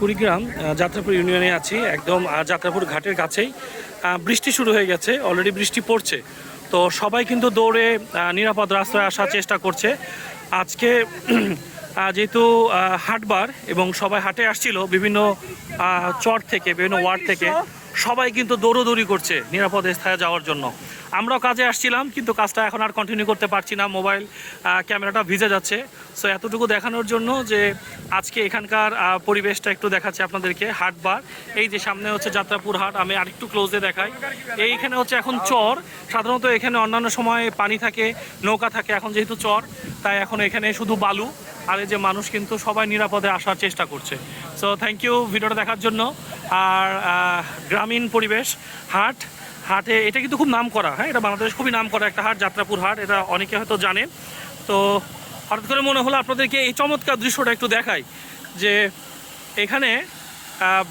কুড়িগ্রাম যাত্রাপুর ইউনিয়নে আছি। একদম যাত্রাপুর ঘাটের কাছেই। বৃষ্টি শুরু হয়ে গেছে অলরেডি বৃষ্টি পড়ছে। তো সবাই কিন্তু দৌড়ে নিরাপদ রাস্তায় আসার চেষ্টা করছে। আজকে যেহেতু হাটবার এবং সবাই হাটে আসছিল বিভিন্ন চর থেকে বিভিন্ন ওয়ার্ড থেকে সবাই কিন্তু দৌড়োদৌড়ি করছে নিরাপদ স্থানে যাওয়ার জন্য। আমরাও কাজে আসছিলাম, কিন্তু কাজটা এখন আর কন্টিনিউ করতে পারছি না। মোবাইল ক্যামেরাটা ভিজে যাচ্ছে। সো এতটুকু দেখানোর জন্য যে আজকে এখানকার পরিবেশটা একটু দেখাচ্ছে আপনাদেরকে, হাটবার। এই যে সামনে হচ্ছে যাত্রাপুর হাট, আমি আরেকটু ক্লোজে দেখাই। এইখানে হচ্ছে এখন চর। সাধারণত এখানে অন্যান্য সময় পানি থাকে, নৌকা থাকে, এখন যেহেতু চর, তাই এখন এখানে শুধু বালু। আর এই যে মানুষ কিন্তু সবাই নিরাপদে আসার চেষ্টা করছে। সো থ্যাংক ইউ ভিডিওটা দেখার জন্য। আর গ্রামীণ পরিবেশ, হাট। হাটে এটা কিন্তু খুব নাম করা হ্যাঁ? এটা বাংলাদেশ খুবই নাম করা একটা হাট, যাত্রাপুর হাট, এটা অনেকে হয়তো জানে। তো হঠাৎ করে মনে হলো আপনাদেরকে এই চমৎকার দৃশ্যটা একটু দেখাই যে এখানে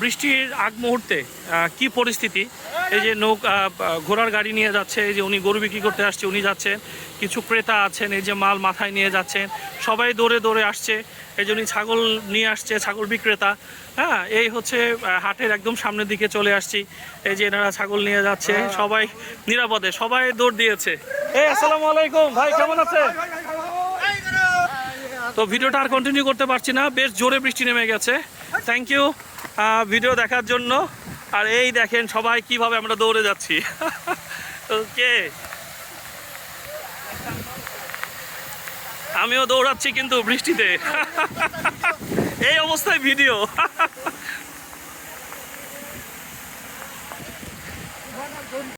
বৃষ্টির আগ মুহূর্তে কি পরিস্থিতি? এই যে নৌক ঘোড়ার গাড়ি নিয়ে যাচ্ছে, এই যে উনি গরু বিক্রি করতে আসছে, উনি যাচ্ছেন। কিছু ক্রেতা আছেন, এই যে মাল মাথায় নিয়ে যাচ্ছেন। সবাই দৌড়ে দৌড়ে আসছে, এই যে উনি ছাগল নিয়ে আসছে, ছাগল বিক্রেতা। হ্যাঁ এই হচ্ছে হাটের একদম সামনের দিকে চলে আসছি। এই যে এনারা ছাগল নিয়ে যাচ্ছে, সবাই নিরাপদে, সবাই দৌড় দিয়েছে। এই, আসসালামু আলাইকুম, ভাই, কেমন আছেন? তো ভিডিওটা আর কন্টিনিউ করতে পারছি না, বেশ জোরে বৃষ্টি নেমে গেছে। থ্যাংক ইউ ভিডিও দেখার জন্য। আর এই দেখেন সবাই কীভাবে আমরা দৌড়ে যাচ্ছি। ওকে আমিও দৌড়াচ্ছি কিন্তু বৃষ্টিতে। এই অবস্থায় ভিডিও